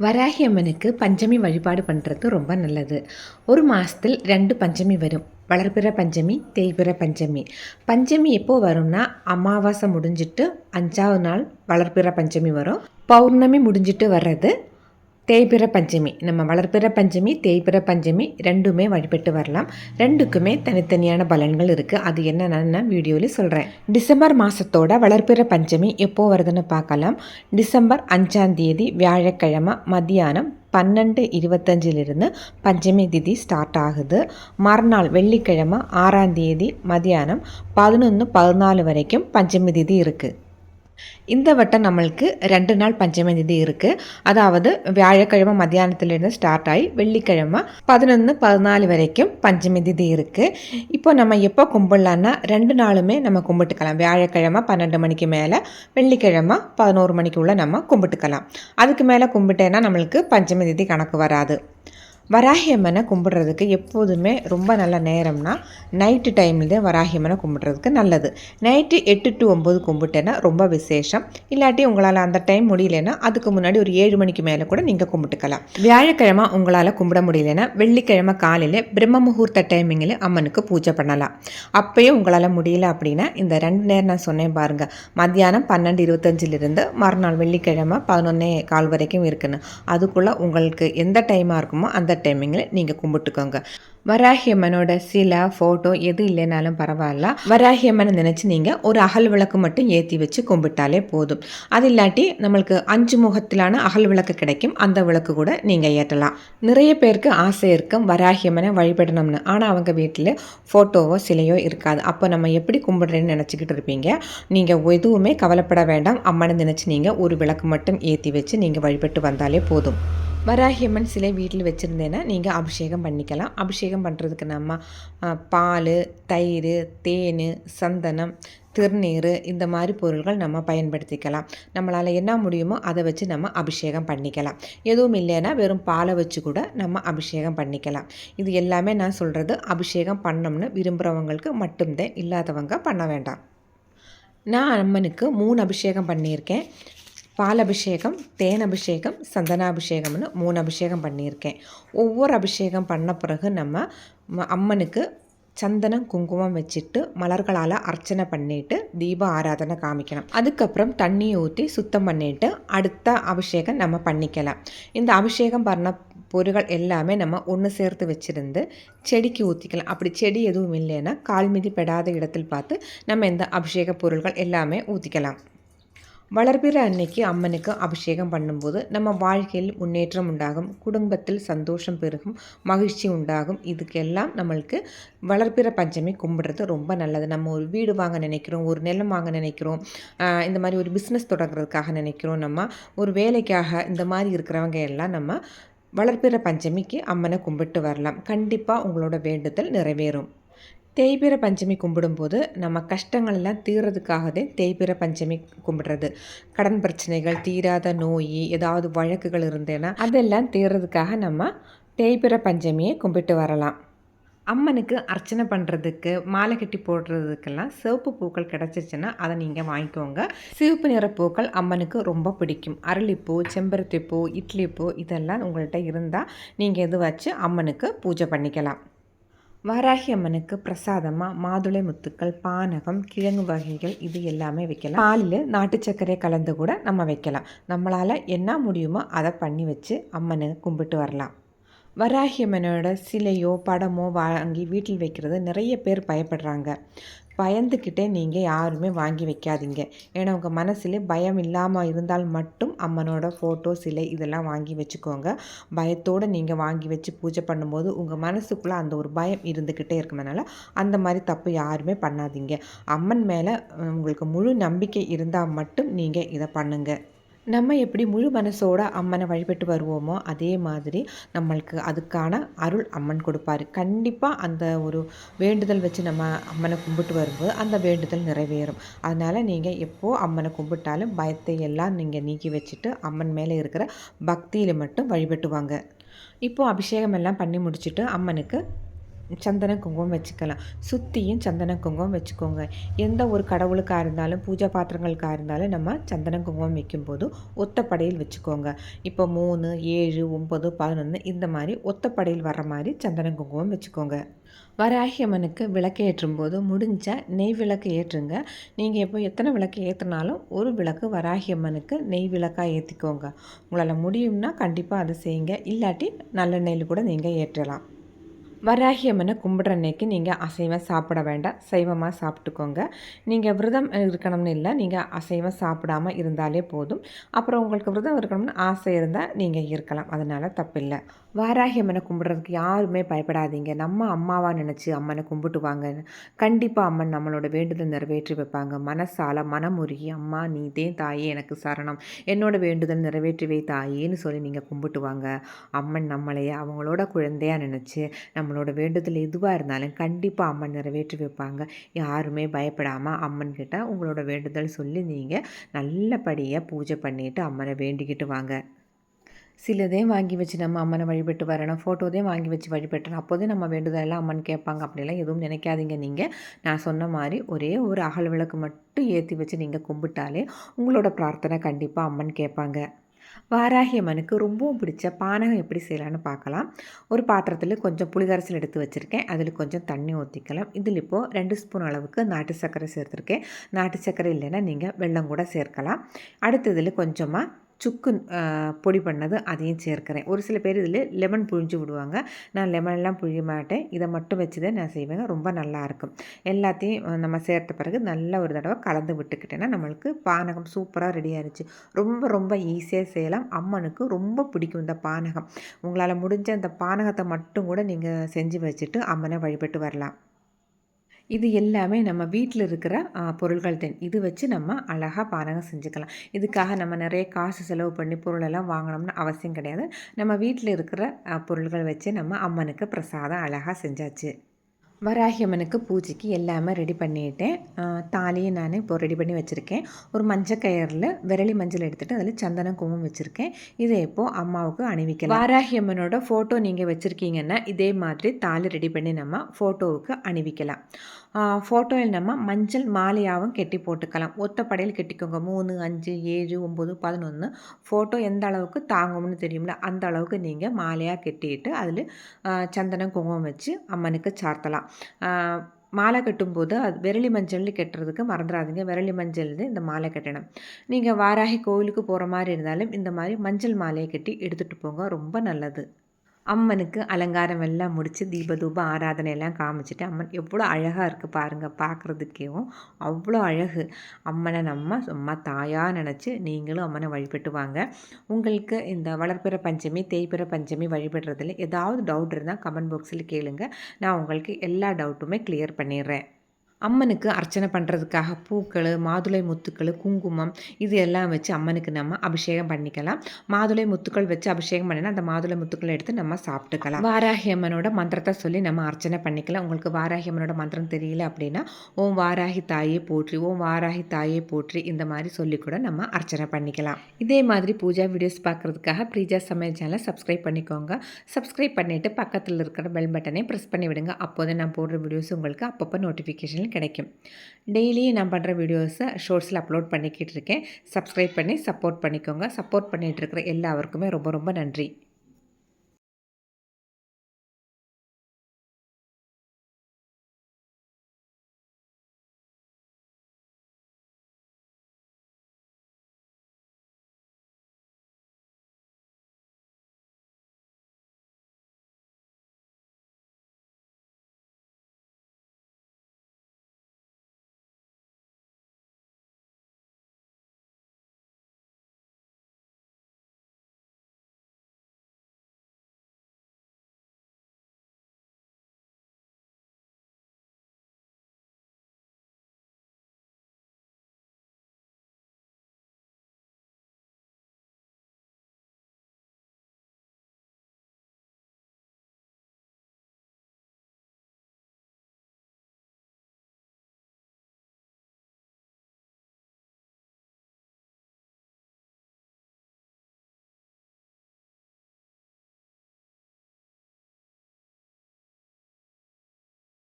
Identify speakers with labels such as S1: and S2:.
S1: வராகி அம்மனுக்கு பஞ்சமி வழிபாடு பண்ணுறது ரொம்ப நல்லது. ஒரு மாதத்தில் ரெண்டு பஞ்சமி வரும். வளர்பிற பஞ்சமி தேய்பிற பஞ்சமி. பஞ்சமி எப்போ வரும்னா அமாவாசை முடிஞ்சிட்டு அஞ்சாவது நாள் வளர்பிற பஞ்சமி வரும். பௌர்ணமி முடிஞ்சிட்டு வர்றது தேய்பிற பஞ்சமி. நம்ம வளர்ப்பிற பஞ்சமி தேய்பிற பஞ்சமி ரெண்டுமே வழிபட்டு வரலாம். ரெண்டுக்குமே தனித்தனியான பலன்கள் இருக்குது அது என்னென்னு நான் வீடியோவில் சொல்கிறேன் டிசம்பர் மாதத்தோட வளர்பிற பஞ்சமி எப்போது வருதுன்னு பார்க்கலாம். டிசம்பர் அஞ்சாம் தேதி வியாழக்கிழமை மத்தியானம் பன்னெண்டு இருபத்தஞ்சிலிருந்து பஞ்சமி திதி ஸ்டார்ட் ஆகுது. மறுநாள் வெள்ளிக்கிழமை ஆறாம் தேதி மதியானம் பதினொன்று பதினாலு வரைக்கும் பஞ்சமி திதி இருக்குது இந்த வட்டம் நம்மளுக்கு ரெண்டு நாள் பஞ்சமி திதி இருக்குது அதாவது வியாழக்கிழமை மத்தியானத்துலேருந்து ஸ்டார்ட் ஆகி வெள்ளிக்கிழமை பதினொன்று பதினாலு வரைக்கும் பஞ்சமி திதி இருக்குது இப்போ நம்ம எப்போ கும்பிடலான்னா ரெண்டு நாளுமே நம்ம கும்பிட்டுக்கலாம். வியாழக்கிழமை பன்னெண்டு மணிக்கு மேலே வெள்ளிக்கிழமை பதினோரு மணிக்குள்ளே நம்ம கும்பிட்டுக்கலாம். அதுக்கு மேலே கும்பிட்டேன்னா நம்மளுக்கு பஞ்சமி திதி கணக்கு வராது. வராகி அம்மனை கும்பிட்றதுக்கு எப்போதுமே ரொம்ப நல்ல நேரம்னா நைட்டு டைமில் தான் வராகி அம்மனை கும்பிட்றதுக்கு நல்லது. நைட்டு எட்டு டு ஒம்பது கும்பிட்டேன்னா ரொம்ப விசேஷம். இல்லாட்டி உங்களால் அந்த டைம் முடியலன்னா அதுக்கு முன்னாடி ஒரு ஏழு மணிக்கு மேலே கூட நீங்கள் கும்பிட்டுக்கலாம். வியாழக்கிழமை உங்களால் கும்பிட முடியலன்னா வெள்ளிக்கிழமை காலையில் பிரம்ம முகூர்த்த டைமிங்கில் அம்மனுக்கு பூஜை பண்ணலாம். அப்போயும் உங்களால் முடியல அப்படின்னா இந்த ரெண்டு நேரம் நான் சொன்னேன் பாருங்கள் மத்தியானம் பன்னெண்டு இருபத்தஞ்சிலிருந்து மறுநாள் வெள்ளிக்கிழமை பதினொன்னே கால் வரைக்கும் இருக்குன்னு. அதுக்குள்ளே உங்களுக்கு எந்த டைமாக இருக்குமோ அந்த டைமிங்கில் நீங்கள் கும்பிட்டுக்கோங்க. வராகி அம்மனோட சிலை ஃபோட்டோ எது இல்லைனாலும் பரவாயில்ல. வராகி அம்மனை நினச்சி நீங்கள் ஒரு அகல் விளக்கு மட்டும் ஏற்றி வச்சு கும்பிட்டாலே போதும். அது இல்லாட்டி நம்மளுக்கு அஞ்சு முகத்திலான அகல் விளக்கு கிடைக்கும். அந்த விளக்கு கூட நீங்கள் ஏற்றலாம். நிறைய பேருக்கு ஆசை இருக்கும் வராகி அம்மனை வழிபடணும்னு. ஆனால் அவங்க வீட்டில் ஃபோட்டோவோ சிலையோ இருக்காது. அப்போ நம்ம எப்படி கும்பிடுறேன்னு நினச்சிக்கிட்டு இருப்பீங்க? நீங்கள் எதுவுமே கவலைப்பட வேண்டாம். அம்மனை நினச்சி நீங்கள் ஒரு விளக்கு மட்டும் ஏற்றி வச்சு நீங்கள் வழிபட்டு வந்தாலே போதும். வராகியம்மன் சிலை வீட்டில் வச்சுருந்தேன்னா நீங்கள் அபிஷேகம் பண்ணிக்கலாம். அபிஷேகம் பண்ணுறதுக்கு நம்ம பால் தயிர் தேன் சந்தனம் திருநீர் இந்த மாதிரி பொருள்கள் நம்ம பயன்படுத்திக்கலாம். நம்மளால் என்ன முடியுமோ அதை வச்சு நம்ம அபிஷேகம் பண்ணிக்கலாம். எதுவும் இல்லைன்னா வெறும் பாலை வச்சு கூட நம்ம அபிஷேகம் பண்ணிக்கலாம். இது எல்லாமே நான் சொல்கிறது அபிஷேகம் பண்ணோம்னு விரும்புகிறவங்களுக்கு மட்டும்தான் இல்லாதவங்க பண்ண வேண்டாம். நான் அம்மனுக்கு மூணு அபிஷேகம் பண்ணியிருக்கேன். பால் அபிஷேகம் தேன் அபிஷேகம் சந்தனாபிஷேகம்னு மூணு அபிஷேகம் பண்ணியிருக்கேன். ஒவ்வொரு அபிஷேகம் பண்ண பிறகு நம்ம அம்மனுக்கு சந்தனம் குங்குமம் வச்சுட்டு மலர்களால் அர்ச்சனை பண்ணிவிட்டு தீப ஆராதனை காமிக்கணும். அதுக்கப்புறம் தண்ணியை ஊற்றி சுத்தம் பண்ணிவிட்டு அடுத்த அபிஷேகம் நம்ம பண்ணிக்கலாம். இந்த அபிஷேகம் பண்ண பொருட்கள் எல்லாமே நம்ம ஒன்று சேர்த்து வச்சுருந்து செடிக்கு ஊற்றிக்கலாம் அப்படி செடி எதுவும் இல்லைன்னா கால் மிதி பெடாத இடத்தில் பார்த்து நம்ம இந்த அபிஷேக பொருட்கள் எல்லாமே ஊற்றிக்கலாம் வளர்பிற அன்னைக்கு அம்மனுக்கு அபிஷேகம் பண்ணும்போது நம்ம வாழ்க்கையில் முன்னேற்றம் உண்டாகும் குடும்பத்தில் சந்தோஷம் பெருகும் மகிழ்ச்சி உண்டாகும். இதுக்கெல்லாம் நம்மளுக்கு வளர்பிற பஞ்சமி கும்பிடுறது ரொம்ப நல்லது. நம்ம ஒரு வீடு வாங்க நினைக்கிறோம் ஒரு நிலம் வாங்க நினைக்கிறோம் இந்த மாதிரி ஒரு பிஸ்னஸ் தொடங்குறதுக்காக நினைக்கிறோம். நம்ம ஒரு வேலைக்காக இந்த மாதிரி இருக்கிறவங்க எல்லாம் நம்ம வளர்ப்பிற பஞ்சமிக்கு அம்மனை கும்பிட்டு வரலாம். கண்டிப்பாக உங்களோட வேண்டுதல் நிறைவேறும். தேய்பிர பஞ்சமி கும்பிடும்போது நம்ம கஷ்டங்கள் எல்லாம் தீர்றதுக்காகவே தேய்பிர பஞ்சமி கும்பிடுறது. கடன் பிரச்சனைகள் தீராத நோய் ஏதாவது வழக்குகள் இருந்தேன்னா அதெல்லாம் தீர்றதுக்காக நம்ம தேய்பிர பஞ்சமியை கும்பிட்டு வரலாம். அம்மனுக்கு அர்ச்சனை பண்ணுறதுக்கு மாலை கட்டி போடுறதுக்கெல்லாம் சிவப்பு பூக்கள் கிடச்சிச்சின்னா அதை நீங்கள் வாங்கிக்கோங்க. சிவப்பு நிற பூக்கள் அம்மனுக்கு ரொம்ப பிடிக்கும். அரளிப்பூ செம்பருத்தி பூ இட்லி பூ இதெல்லாம் உங்கள்கிட்ட இருந்தால் நீங்கள் எது வச்சு அம்மனுக்கு பூஜை பண்ணிக்கலாம். வாராகி அம்மனுக்கு பிரசாதமாக மாதுளை முத்துக்கள் பானகம் கிழங்கு வகைகள் இது எல்லாமே வைக்கலாம். பாலில் நாட்டு சர்க்கரை கலந்து கூட நம்ம வைக்கலாம். நம்மளால் என்ன முடியுமோ அதை பண்ணி வச்சு அம்மனை கும்பிட்டு வரலாம். வராகியம்மனோட சிலையோ படமோ வாங்கி வீட்டில் வைக்கிறது நிறைய பேர் பயப்படுறாங்க. பயந்துக்கிட்டே நீங்கள் யாருமே வாங்கி வைக்காதீங்க. ஏன்னா உங்கள் மனசில் பயம் இல்லாமல் இருந்தால் மட்டும் அம்மனோட ஃபோட்டோ சிலை இதெல்லாம் வாங்கி வச்சுக்கோங்க. பயத்தோடு நீங்கள் வாங்கி வச்சு பூஜை பண்ணும்போது உங்கள் மனசுக்குள்ளே அந்த ஒரு பயம் இருந்துக்கிட்டே இருக்கிறதுனால அந்த மாதிரி தப்பு யாருமே பண்ணாதீங்க. அம்மன் மேலே உங்களுக்கு முழு நம்பிக்கை இருந்தால் மட்டும் நீங்கள் இதை பண்ணுங்கள் நம்ம எப்படி முழு மனசோட அம்மனை வழிபட்டு வருவோமோ அதே மாதிரி நம்மளுக்கு அதுக்கான அருள் அம்மன் கொடுப்பார். கண்டிப்பாக அந்த ஒரு வேண்டுதல் வச்சு நம்ம அம்மனை கும்பிட்டு வரும்போது அந்த வேண்டுதல் நிறைவேறும். அதனால் நீங்கள் எப்போது அம்மனை கும்பிட்டாலும் பயத்தை எல்லாம் நீங்கள் நீக்கி வச்சுட்டு அம்மன் மேலே இருக்கிற பக்தியில் மட்டும் வழிபட்டுவாங்க. இப்போது அபிஷேகம் எல்லாம் பண்ணி முடிச்சுட்டு அம்மனுக்கு சந்தன குங்குமம் வச்சுக்கலாம். சுற்றியும் சந்தன குங்குமம் வச்சுக்கோங்க. எந்த ஒரு கடவுளுக்காக இருந்தாலும் பூஜா பாத்திரங்களுக்காக இருந்தாலும் நம்ம சந்தன குங்குமம் வைக்கும்போது ஒத்தப்படையில் வச்சுக்கோங்க. இப்போ மூணு ஏழு ஒம்பது பதினொன்று இந்த மாதிரி ஒத்தப்படையில் வர்ற மாதிரி சந்தன குங்குமம் வச்சுக்கோங்க. வராகி அம்மனுக்கு விளக்கு ஏற்றும் போது முடிஞ்சால் நெய் விளக்கு ஏற்றுங்க. நீங்கள் இப்போ எத்தனை விளக்கு ஏற்றினாலும் ஒரு விளக்கு வராகி அம்மனுக்கு நெய் விளக்காக ஏற்றிக்கோங்க உங்களால் முடியும்னா கண்டிப்பாக அதை செய்யுங்க. இல்லாட்டி நல்லெண்ணெயில் கூட நீங்கள் ஏற்றலாம். வராகி அம்மனை கும்பிட்ற அன்னைக்கு நீங்கள் அசைவம் சாப்பிட வேண்டாம். சைவமாக சாப்பிட்டுக்கோங்க. நீங்கள் விரதம் இருக்கணும்னு இல்லை நீங்கள் அசைவம் சாப்பிடாமல் இருந்தாலே போதும். அப்புறம் உங்களுக்கு விரதம் இருக்கணும்னு ஆசை இருந்தால் நீங்கள் இருக்கலாம். அதனால் தப்பில்லை. வாராகி அம்மனை கும்பிட்றதுக்கு யாருமே பயப்படாதீங்க. நம்ம அம்மாவாக நினச்சி அம்மனை கும்பிட்டுவாங்க. கண்டிப்பாக அம்மன் நம்மளோட வேண்டுதல் நிறைவேற்றி வைப்பாங்க. மனசால மனமுருகி அம்மா நீதே தாயே எனக்கு சரணம். என்னோட வேண்டுதல் நிறைவேற்றி வை தாயேன்னு சொல்லி நீங்கள் கும்பிட்டுவாங்க. அம்மன் நம்மளையே அவங்களோட குழந்தையாக நினச்சி நம்ம நம்மளோட வேண்டுதல் எதுவாக இருந்தாலும் கண்டிப்பாக அம்மன் நிறைவேற்றி வைப்பாங்க. யாருமே பயப்படாமல் அம்மன் கிட்ட உங்களோட வேண்டுதல் சொல்லி நீங்கள் நல்லபடியாக பூஜை பண்ணிவிட்டு அம்மனை வேண்டிக்கிட்டு வாங்க. சிலதே வாங்கி வச்சு நம்ம அம்மனை வழிபட்டு வரணும். ஃபோட்டோதே வாங்கி வச்சு வழிபட்டணும் அப்போதே நம்ம வேண்டுதலெல்லாம் அம்மன் கேட்பாங்க. அப்படிலாம் எதுவும் நினைக்காதீங்க நீங்கள் நான் சொன்ன மாதிரி ஒரே ஒரு அகல் விளக்கு மட்டும் ஏற்றி வச்சு நீங்கள் கும்பிட்டாலே உங்களோட பிரார்த்தனை கண்டிப்பாக அம்மன் கேட்பாங்க. வாராகி அம்மனுக்கு ரொம்பவும் பிடிச்ச பானகம் எப்படி செய்யலான்னு பார்க்கலாம். ஒரு பாத்திரத்தில் கொஞ்சம் புளிகரசல் எடுத்து வச்சுருக்கேன். அதில் கொஞ்சம் தண்ணி ஊற்றிக்கலாம் இதில் இப்போது ரெண்டு ஸ்பூன் அளவுக்கு நாட்டு சர்க்கரை சேர்த்துருக்கேன். நாட்டு சர்க்கரை இல்லைன்னா நீங்கள் வெள்ளம் கூட சேர்க்கலாம். அடுத்ததில் கொஞ்சமாக சுக்கு பொடி பண்ணது அதையும் சேர்க்கிறேன். ஒரு சில பேர் இதில் லெமன் புழிஞ்சு விடுவாங்க. நான் லெமன்லாம் புழிய மாட்டேன். இதை மட்டும் வச்சு தான் நான் செய்வேங்க. ரொம்ப நல்லாயிருக்கும் எல்லாத்தையும் நம்ம சேர்த்த பிறகு நல்ல ஒரு தடவை கலந்து விட்டுக்கிட்டேன்னா நம்மளுக்கு பானகம் சூப்பராக ரெடி ஆயிடுச்சு ரொம்ப ரொம்ப ஈஸியாக செய்யலாம். அம்மனுக்கு ரொம்ப பிடிக்கும் இந்த பானகம். உங்களால் முடிஞ்ச அந்த பானகத்தை மட்டும் கூட நீங்கள் செஞ்சு வச்சுட்டு அம்மனை வழிபட்டு வரலாம். இது எல்லாமே நம்ம வீட்டில் இருக்கிற பொருள்கள் தான். இது வச்சு நம்ம அழகாக பானகம் செஞ்சுக்கலாம். இதுக்காக நம்ம நிறைய காசு செலவு பண்ணி பொருளெல்லாம் வாங்கணும்னு அவசியம் கிடையாது. நம்ம வீட்டில் இருக்கிற பொருள்கள் வச்சு நம்ம அம்மனுக்கு பிரசாதம் அழகாக செஞ்சாச்சு. வராகியம்மனுக்கு பூஜைக்கு எல்லாமே ரெடி பண்ணிட்டேன். தாலியை நான் இப்போ ரெடி பண்ணி வச்சுருக்கேன். ஒரு மஞ்சள் கயரில் விரலி மஞ்சள் எடுத்துகிட்டு அதில் சந்தனம் குங்குமம் வச்சுருக்கேன். இதை இப்போது அம்மாவுக்கு அணிவிக்கலாம். வாராகி அம்மனோட ஃபோட்டோ நீங்கள் வச்சுருக்கீங்கன்னா இதே மாதிரி தாலி ரெடி பண்ணி நம்ம ஃபோட்டோவுக்கு அணிவிக்கலாம். ஃபோட்டோவில் நம்ம மஞ்சள் மாலையாகவும் கெட்டி போட்டுக்கலாம். ஒத்த படையில் கெட்டிக்கோங்க. மூணு அஞ்சு ஏழு ஒம்பது பதினொன்று ஃபோட்டோ எந்த அளவுக்கு தாங்கும்னு தெரியும்ல அந்த அளவுக்கு நீங்கள் மாலையாக கெட்டிட்டு அதில் சந்தனம் குங்குமம் வச்சு அம்மனுக்கு சார்த்தலாம். மாலை கட்டும்போது அது விரலி மஞ்சள்னு கட்டுறதுக்கு மறந்துடாதீங்க விரலி மஞ்சள் இந்த மாலை கட்டணும். நீங்கள் வாராகி கோவிலுக்கு போகிற மாதிரி இருந்தாலும் இந்த மாதிரி மஞ்சள் மாலையை கட்டி எடுத்துகிட்டு போங்க. ரொம்ப நல்லது. அம்மனுக்கு அலங்காரம் எல்லாம் முடித்து தீபதூப ஆராதனை எல்லாம் காமிச்சிட்டு அம்மன் எவ்வளோ அழகாக இருக்குது பாருங்கள் பார்க்குறதுக்கேவும் அவ்வளோ அழகு. அம்மனை நம்ம சும்மா தாயாக நினச்சி நீங்களும் அம்மனை வழிபட்டு வாங்க. உங்களுக்கு இந்த வளர்ப்பிற பஞ்சமி தேய்பிற பஞ்சமி வழிபடுறதுல ஏதாவது டவுட் இருந்தால் கமெண்ட் பாக்ஸில் கேளுங்க. நான் உங்களுக்கு எல்லா டவுட்டுமே கிளியர் பண்ணிடுறேன். அம்மனுக்கு அர்ச்சனை பண்ணுறதுக்காக பூக்கள் மாதுளை முத்துக்கள் குங்குமம் இது எல்லாம் வச்சு அம்மனுக்கு நம்ம அபிஷேகம் பண்ணிக்கலாம். மாதுளை முத்துக்கள் வச்சு அபிஷேகம் பண்ணினா அந்த மாதுளை முத்துக்களை எடுத்து நம்ம சாப்பிட்டுக்கலாம். வாராகி அம்மனோட மந்திரத்தை சொல்லி நம்ம அர்ச்சனை பண்ணிக்கலாம். உங்களுக்கு வாராகி அம்மனோட மந்திரம் தெரியல அப்படின்னா ஓம் வாராகி தாயே போற்றி ஓம் வாராகி தாயே போற்றி இந்த மாதிரி சொல்லி கூட நம்ம அர்ச்சனை பண்ணிக்கலாம். இதே மாதிரி பூஜா வீடியோஸ் பார்க்குறதுக்காக ப்ரீஜா சமையல் சேனலை சப்ஸ்கிரைப் பண்ணிக்கோங்க. சப்ஸ்கிரைப் பண்ணிவிட்டு பக்கத்தில் இருக்கிற பெல் பட்டனை ப்ரெஸ் பண்ணி விடுங்க அப்போது நான் போடுற வீடியோஸ் உங்களுக்கு அப்பப்போ நோட்டிஃபிகேஷன் கிடைக்கும். டெய்லி நான் பண்ணுற வீடியோஸை ஷோர்ட்ஸில் அப்லோட் பண்ணிக்கிட்டு இருக்கேன். சப்ஸ்கிரைப் பண்ணி சப்போர்ட் பண்ணிக்கோங்க. சப்போர்ட் பண்ணிகிட்டு இருக்கிற எல்லாருக்குமே ரொம்ப ரொம்ப நன்றி.